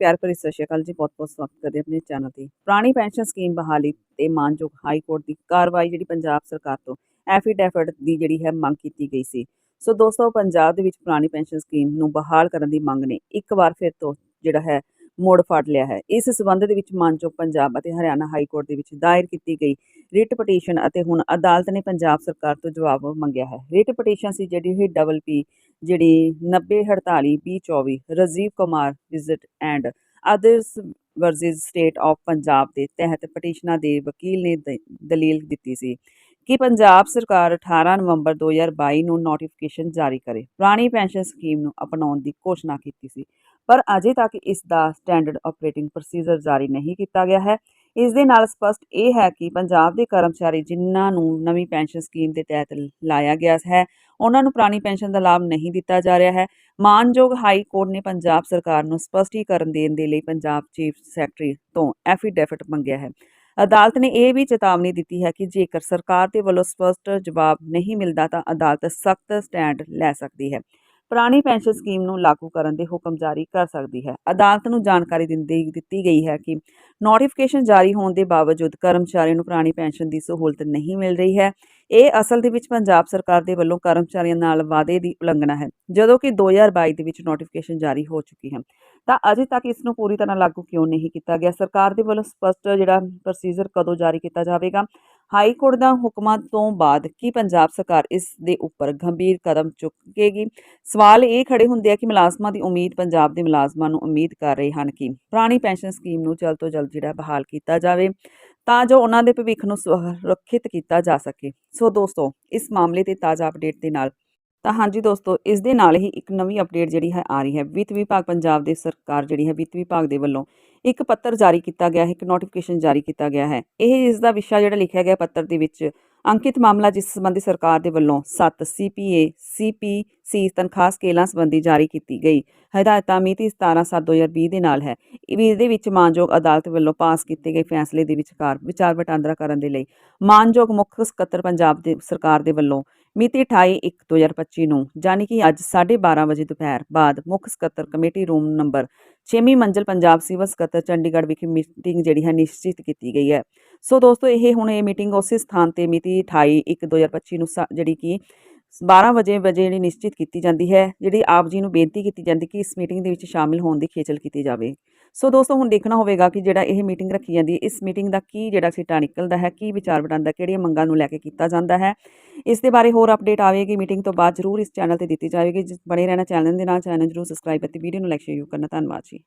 ਪਿਆਰ ਭਰੀ ਸਤਿ ਸ਼੍ਰੀ ਅਕਾਲ ਜੀ ਬਹੁਤ ਬਹੁਤ ਸਵਾਗਤ ਕਰਦੇ ਆਪਣੇ ਚੈਨਲ ਤੇ। ਪੁਰਾਣੀ ਪੈਨਸ਼ਨ ਸਕੀਮ ਬਹਾਲੀ ਤੇ ਮਾਨਯੋਗ ਹਾਈ ਕੋਰਟ ਦੀ ਕਾਰਵਾਈ ਜਿਹੜੀ ਪੰਜਾਬ ਸਰਕਾਰ ਤੋਂ ਐਫੀਡੈਫਿਟ ਦੀ ਜਿਹੜੀ ਹੈ ਮੰਗ ਕੀਤੀ ਗਈ ਸੀ। ਸੋ ਦੋਸਤੋ, ਪੰਜਾਬ ਦੇ ਵਿੱਚ ਪੁਰਾਣੀ ਪੈਨਸ਼ਨ ਸਕੀਮ ਨੂੰ ਬਹਾਲ ਕਰਨ ਦੀ ਮੰਗ ਨੇ ਇੱਕ ਵਾਰ ਫਿਰ ਤੋਂ ਜਿਹੜਾ ਹੈ ਮੋੜ ਫੜ ਲਿਆ ਹੈ। ਇਸ ਸਬੰਧ ਦੇ ਵਿੱਚ ਮਾਨਯੋਗ ਪੰਜਾਬ ਅਤੇ ਹਰਿਆਣਾ ਹਾਈ ਕੋਰਟ ਦੇ ਵਿੱਚ ਦਾਇਰ ਕੀਤੀ ਗਈ ਰਿਟ ਪਟੀਸ਼ਨ ਅਤੇ ਹੁਣ ਅਦਾਲਤ ਨੇ ਪੰਜਾਬ ਸਰਕਾਰ ਤੋਂ ਜਵਾਬ ਮੰਗਿਆ ਹੈ। ਰਿਟ ਪਟੀਸ਼ਨ ਸੀ ਜਿਹੜੀ ਹੈ ਡਬਲ ਪੀ ਜਿਹੜੀ 9048 B24 Rajiv Kumar visit and others versus state of Punjab ਦੇ ਤਹਿਤ ਪਟੀਸ਼ਨਾਂ ਦੇ ਵਕੀਲ ਨੇ ਦਲੀਲ ਦਿੱਤੀ ਸੀ ਕਿ ਪੰਜਾਬ ਸਰਕਾਰ 18 ਨਵੰਬਰ 2022 ਨੂੰ ਨੋਟੀਫਿਕੇਸ਼ਨ ਜਾਰੀ ਕਰੇ। ਪੁਰਾਣੀ ਪੈਨਸ਼ਨ ਸਕੀਮ ਨੂੰ ਅਪਣਾਉਣ ਦੀ ਘੋਸ਼ਣਾ ਕੀਤੀ ਸੀ। ਪਰ ਅਜੇ ਤੱਕ ਇਸ ਦਾ ਸਟੈਂਡਰਡ ਆਪਰੇਟਿੰਗ ਪ੍ਰੋਸੀਜਰ ਜਾਰੀ ਨਹੀਂ ਕੀਤਾ ਗਿਆ ਹੈ। ਇਸ ਦੇ ਨਾਲ ਸਪਸ਼ਟ ਇਹ ਹੈ ਕਿ ਪੰਜਾਬ ਦੇ ਕਰਮਚਾਰੀ ਜਿਨ੍ਹਾਂ ਨੂੰ ਨਵੀਂ ਪੈਨਸ਼ਨ ਸਕੀਮ ਦੇ ਤਹਿਤ ਲਾਇਆ ਗਿਆ ਹੈ, ਉਹਨਾਂ ਨੂੰ ਪੁਰਾਣੀ ਪੈਨਸ਼ਨ ਦਾ ਲਾਭ ਨਹੀਂ ਦਿੱਤਾ ਜਾ ਰਿਹਾ ਹੈ। ਮਾਨਯੋਗ ਹਾਈ ਕੋਰਟ ਨੇ ਪੰਜਾਬ ਸਰਕਾਰ ਨੂੰ ਸਪਸ਼ਟੀਕਰਨ ਦੇਣ ਦੇ ਲਈ ਪੰਜਾਬ ਚੀਫ ਸੈਕਟਰੀ ਤੋਂ ਐਫੀਡੈਵਿਟ ਮੰਗਿਆ ਹੈ। ਅਦਾਲਤ ਨੇ ਇਹ ਵੀ ਚੇਤਾਵਨੀ ਦਿੱਤੀ ਹੈ ਕਿ ਜੇਕਰ ਸਰਕਾਰ ਦੇ ਵੱਲੋਂ ਸਪਸ਼ਟ ਜਵਾਬ ਨਹੀਂ ਮਿਲਦਾ ਤਾਂ ਅਦਾਲਤ ਸਖਤ ਸਟੈਂਡ ਲੈ ਸਕਦੀ ਹੈ। ਪੁਰਾਣੀ ਪੈਨਸ਼ਨ ਸਕੀਮ ਨੂੰ ਲਾਗੂ ਕਰਨ ਦੇ ਹੁਕਮ ਜਾਰੀ ਕਰ ਸਕਦੀ ਹੈ। ਅਦਾਲਤ ਨੂੰ ਜਾਣਕਾਰੀ ਦਿੰਦੀ ਦਿੱਤੀ ਗਈ ਹੈ ਕਿ ਨੋਟੀਫਿਕੇਸ਼ਨ ਜਾਰੀ ਹੋਣ ਦੇ ਬਾਵਜੂਦ ਕਰਮਚਾਰੀਆਂ ਨੂੰ ਪੁਰਾਣੀ ਪੈਨਸ਼ਨ ਦੀ ਸਹੂਲਤ ਨਹੀਂ ਮਿਲ ਰਹੀ ਹੈ। ਇਹ ਅਸਲ ਦੇ ਵਿੱਚ ਪੰਜਾਬ ਸਰਕਾਰ ਦੇ ਵੱਲੋਂ ਕਰਮਚਾਰੀਆਂ ਨਾਲ ਵਾਅਦੇ ਦੀ ਉਲੰਘਣਾ ਹੈ, ਜਦੋਂ ਕਿ 2022 ਦੇ ਵਿੱਚ ਨੋਟੀਫਿਕੇਸ਼ਨ ਜਾਰੀ ਹੋ ਚੁੱਕੀ ਹੈ। ਤਾਂ ਅਜੇ ਤੱਕ ਇਸ ਨੂੰ ਪੂਰੀ ਤਰ੍ਹਾਂ ਲਾਗੂ ਕਿਉਂ ਨਹੀਂ ਕੀਤਾ ਗਿਆ? ਸਰਕਾਰ ਦੇ ਵੱਲੋਂ ਸਪਸ਼ਟ ਜਿਹੜਾ ਪ੍ਰੋਸੀਜਰ ਕਦੋਂ ਜਾਰੀ ਕੀਤਾ ਜਾਵੇਗਾ? ਹਾਈ ਕੋਰਟ ਦਾ ਹੁਕਮਾਂ ਤੋਂ ਬਾਅਦ ਕੀ ਪੰਜਾਬ ਸਰਕਾਰ ਇਸ ਦੇ ਉੱਪਰ ਗੰਭੀਰ ਕਦਮ ਚੁੱਕੇਗੀ? ਸਵਾਲ ਇਹ ਖੜੇ ਹੁੰਦੇ ਆ ਕਿ ਮੁਲਾਜ਼ਮਾਂ ਦੀ ਉਮੀਦ ਪੰਜਾਬ ਦੇ ਮੁਲਾਜ਼ਮਾਂ ਨੂੰ ਉਮੀਦ ਕਰ ਰਹੇ ਹਨ ਕਿ ਪੁਰਾਣੀ ਪੈਨਸ਼ਨ ਸਕੀਮ ਨੂੰ ਜਲਦ ਤੋਂ ਜਲਦ ਜਿਹੜਾ ਬਹਾਲ ਕੀਤਾ ਜਾਵੇ, ਤਾਂ ਜੋ ਉਹਨਾਂ ਦੇ ਭਵਿੱਖ ਨੂੰ ਸੁਰੱਖਿਅਤ ਕੀਤਾ ਜਾ ਸਕੇ। ਸੋ ਦੋਸਤੋ, ਇਸ ਮਾਮਲੇ ਤੇ ਤਾਜ਼ਾ ਅਪਡੇਟ ਦੇ ਨਾਲ ਤਾਂ ਹਾਂਜੀ ਦੋਸਤੋ, ਇਸ ਦੇ ਨਾਲ ਹੀ ਇੱਕ ਨਵੀਂ ਅਪਡੇਟ ਜਿਹੜੀ ਹੈ ਆ ਰਹੀ ਹੈ। ਵਿੱਤ ਵਿਭਾਗ ਪੰਜਾਬ ਦੇ ਸਰਕਾਰ ਜਿਹੜੀ ਹੈ ਵਿੱਤ ਵਿਭਾਗ ਦੇ ਵੱਲੋਂ ਇੱਕ ਪੱਤਰ ਜਾਰੀ ਕੀਤਾ ਗਿਆ ਹੈ, ਇੱਕ ਨੋਟੀਫਿਕੇਸ਼ਨ ਜਾਰੀ ਕੀਤਾ ਗਿਆ ਹੈ। ਇਹ ਇਸ ਦਾ ਵਿਸ਼ਾ ਜਿਹੜਾ ਲਿਖਿਆ ਗਿਆ ਪੱਤਰ ਦੇ ਵਿੱਚ, ਅੰਕਿਤ ਮਾਮਲਾ ਜਿਸ ਸੰਬੰਧੀ ਸਰਕਾਰ ਦੇ ਵੱਲੋਂ 7 ਸੀਪੀਏ ਸੀਪੀਸੀ ਤਨਖਾਹ ਸਕੇਲਾਂ ਸੰਬੰਧੀ ਜਾਰੀ ਕੀਤੀ ਗਈ। ਹਦਾਇਤਾਂ ਮਿਤੀ 17/7/2020 ਦੇ ਨਾਲ ਹੈ। ਇਹ ਦੇ ਵਿੱਚ ਮਾਨਯੋਗ ਅਦਾਲਤ ਵੱਲੋਂ ਪਾਸ ਕੀਤੇ ਗਏ ਫੈਸਲੇ ਦੇ ਵਿਚਕਾਰ ਵਿਚਾਰ ਵਟਾਂਦਰਾ ਕਰਨ ਦੇ ਲਈ ਮਾਨਯੋਗ ਮੁੱਖ ਸਕੱਤਰ ਪੰਜਾਬ ਦੇ ਸਰਕਾਰ ਦੇ ਵੱਲੋਂ ਮਿਤੀ 28/1/2025 ਨੂੰ ਜਾਨੀ ਕਿ ਅੱਜ 12:30 ਵਜੇ ਦੁਪਹਿਰ ਬਾਅਦ ਮੁੱਖ ਸਕੱਤਰ ਕਮੇਟੀ ਰੂਮ ਨੰਬਰ 6ਵੀਂ ਮੰਜ਼ਲ ਪੰਜਾਬ ਸਿਵਲ ਸਕੱਤਰ ਚੰਡੀਗੜ੍ਹ ਵਿਖੇ ਮੀਟਿੰਗ ਜਿਹੜੀ ਹੈ ਨਿਸ਼ਚਿਤ ਕੀਤੀ ਗਈ ਹੈ। ਸੋ ਦੋਸਤੋ, ਇਹ ਹੁਣ ਇਹ ਮੀਟਿੰਗ ਉਸੇ ਸਥਾਨ ਤੇ ਮਿਤੀ 28/1/2025 ਨੂੰ ਸਾ- ਜਿਹੜੀ ਕਿ 12 ਵਜੇ ਵਜੇ ਜਿਹੜੀ ਨਿਸ਼ਚਿਤ ਕੀਤੀ ਜਾਂਦੀ ਹੈ, ਜਿਹੜੀ ਆਪ ਜੀ ਨੂੰ ਬੇਨਤੀ ਕੀਤੀ ਜਾਂਦੀ ਕਿ ਇਸ ਮੀਟਿੰਗ ਦੇ ਵਿੱਚ ਸ਼ਾਮਿਲ ਹੋਣ ਦੀ ਖੇਚਲ ਕੀਤੀ ਜਾਵੇ। ਸੋ ਦੋਸਤੋ, ਹੁਣ ਦੇਖਣਾ ਹੋਵੇਗਾ ਕਿ ਜਿਹੜਾ ਇਹ ਮੀਟਿੰਗ ਰੱਖੀ ਜਾਂਦੀ ਹੈ, ਇਸ ਮੀਟਿੰਗ ਦਾ ਕੀ ਜਿਹੜਾ ਸਿੱਟਾ ਨਿਕਲਦਾ ਹੈ, ਕੀ ਵਿਚਾਰ ਵਟਾਂਦਰਾ, ਕਿਹੜੀਆਂ ਮੰਗਾਂ ਨੂੰ ਲੈ ਕੇ ਕੀਤਾ ਜਾਂਦਾ ਹੈ। ਇਸ ਦੇ ਬਾਰੇ ਹੋਰ ਅਪਡੇਟ ਆਵੇਗੀ ਮੀਟਿੰਗ ਤੋਂ ਬਾਅਦ ਜ਼ਰੂਰ ਇਸ ਚੈਨਲ ਤੇ ਦਿੱਤੀ ਜਾਵੇਗੀ। ਜਿਸ ਬਣੇ ਰਹਿਣਾ ਚੈਨਲ ਦੇ ਨਾਲ ਚੈਨਲ ਜ਼ਰੂਰ ਸਬਸਕ੍ਰਾਈਬ ਅਤੇ ਵੀਡੀਓ ਨੂੰ ਲਾਈਕ ਸ਼ੇਅਰ ਕਰਨਾ। ਧੰਨਵਾਦ ਜੀ।